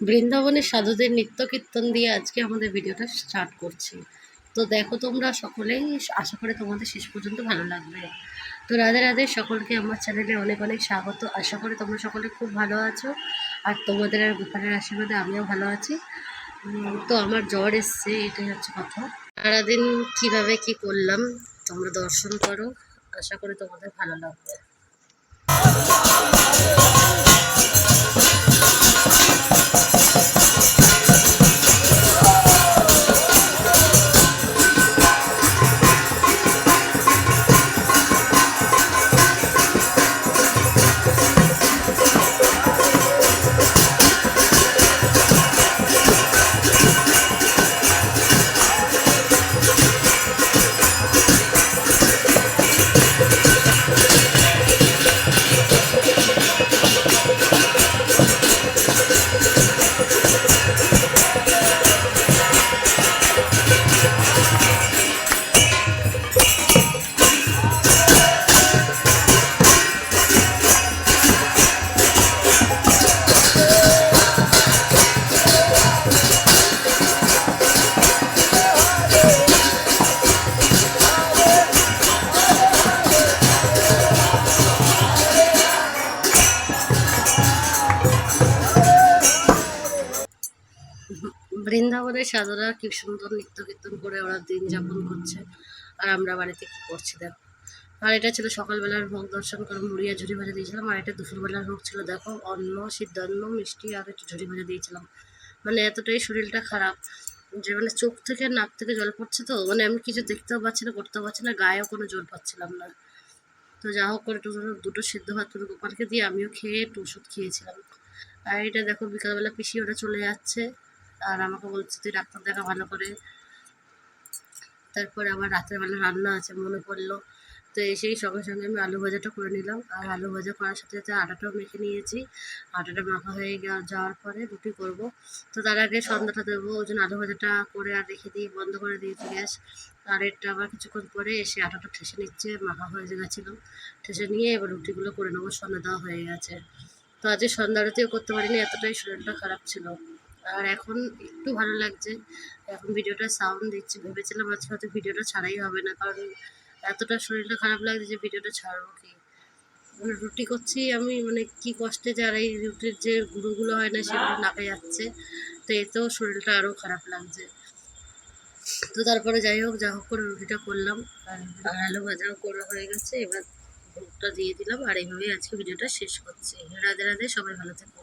বৃন্দাবনের সাধুদের নৃত্য কীর্তন দিয়ে আজকে আমাদের ভিডিওটা স্টার্ট করছি। তো দেখো তোমরা সকলেই আশা করে তোমাদের শেষ পর্যন্ত ভালো লাগবে। তো রাধে রাধে, সকলকে আমার চ্যানেলে অনেক অনেক স্বাগত। আশা করি তোমরা সকলে খুব ভালো আছো। আর তোমাদের আর গোপালের আশীর্বাদে আমিও ভালো আছি। তো আমার জ্বর এসছে, এটাই হচ্ছে কথা। সারাদিন কীভাবে কি করলাম, তোমরা দর্শন করো। আশা করি তোমাদের ভালো লাগবে। বৃন্দাবনের সাধুরা কি সুন্দর নৃত্য কীর্তন করে ওরা দিন যাপন করছে। আর আমরা বাড়িতে কি করছি দেখো। আর এটা ছিল সকালবেলার ভোগ দর্শন করে মুড়িয়া ঝুড়ি ভাজা দিয়েছিলাম। আর এটা দুপুরবেলার ভোগ ছিল, দেখো, অন্ন, সিদ্ধান্ন, মিষ্টি আর একটু ঝুড়ি ভাজা দিয়েছিলাম। মানে এতটাই শরীরটা খারাপ যে মানে চোখ থেকে নাক থেকে জল পড়ছে তো। মানে আমি কিছু দেখতেও পাচ্ছি না, করতেও পারছি না, গায়েও কোনো জোর পাচ্ছিলাম না। তো যা হোক করে দুটো সিদ্ধ ভাত গোপালকে দিয়ে আমিও খেয়ে একটু ওষুধ খেয়েছিলাম। আর এটা দেখো, বিকালবেলা পিসি ওটা চলে যাচ্ছে। আর আমাকে বলছে, তুই ডাক্তার দেখা ভালো করে। তারপরে আবার রাতের বেলা রান্না আছে, মনে পড়ল। তো এসেই সঙ্গে সঙ্গে আমি আলু ভাজাটা করে নিলাম। আর আলু ভাজা করার সাথে সাথে আটাটাও মেখে নিয়েছি। আটাটা মাখা হয়ে যাওয়ার পরে রুটি করব। তো তার আগে সন্ধ্যাটা দেবো, ওই জন্য আলু ভাজাটা করে আর রেখে দিয়ে বন্ধ করে দিয়েছি গ্যাস। আর এটা আবার কিছুক্ষণ পরে এসে আটাটা ঠেসে নিচ্ছে, মাখা হয়ে গেছিল। ঠেসে নিয়ে এবার রুটিগুলো করে নেব, সন্ধ্যা দেওয়া হয়ে গেছে। তো আজকে সন্ধ্যা আরতিও করতে পারিনি, এতটাই শরীরটা খারাপ ছিল। আর এখন একটু ভালো লাগছে। এখন ভিডিওটা সাউন্ড দিচ্ছি। ভেবেছিলাম আজকে হয়তো ভিডিওটা ছাড়াই হবে না, কারণ এতটা শরীরটা খারাপ লাগছে যে ভিডিওটা ছাড়বো কি? মানে রুটি করছি আমি মানে কি কষ্টে যে আর এই রুটির যে গুঁড়োগুলো হয় না সেগুলো নাকে যাচ্ছে, তো এতেও শরীরটা আরও খারাপ লাগছে। তো তারপরে যাই হোক, যা হোক করে রুটিটা করলাম। আর আলু ভাজাও করা হয়ে গেছে, এবার ভোগটা দিয়ে দিলাম। আর এইভাবেই আজকে ভিডিওটা শেষ করছি। রাধে রাধে, সবাই ভালো থেকো।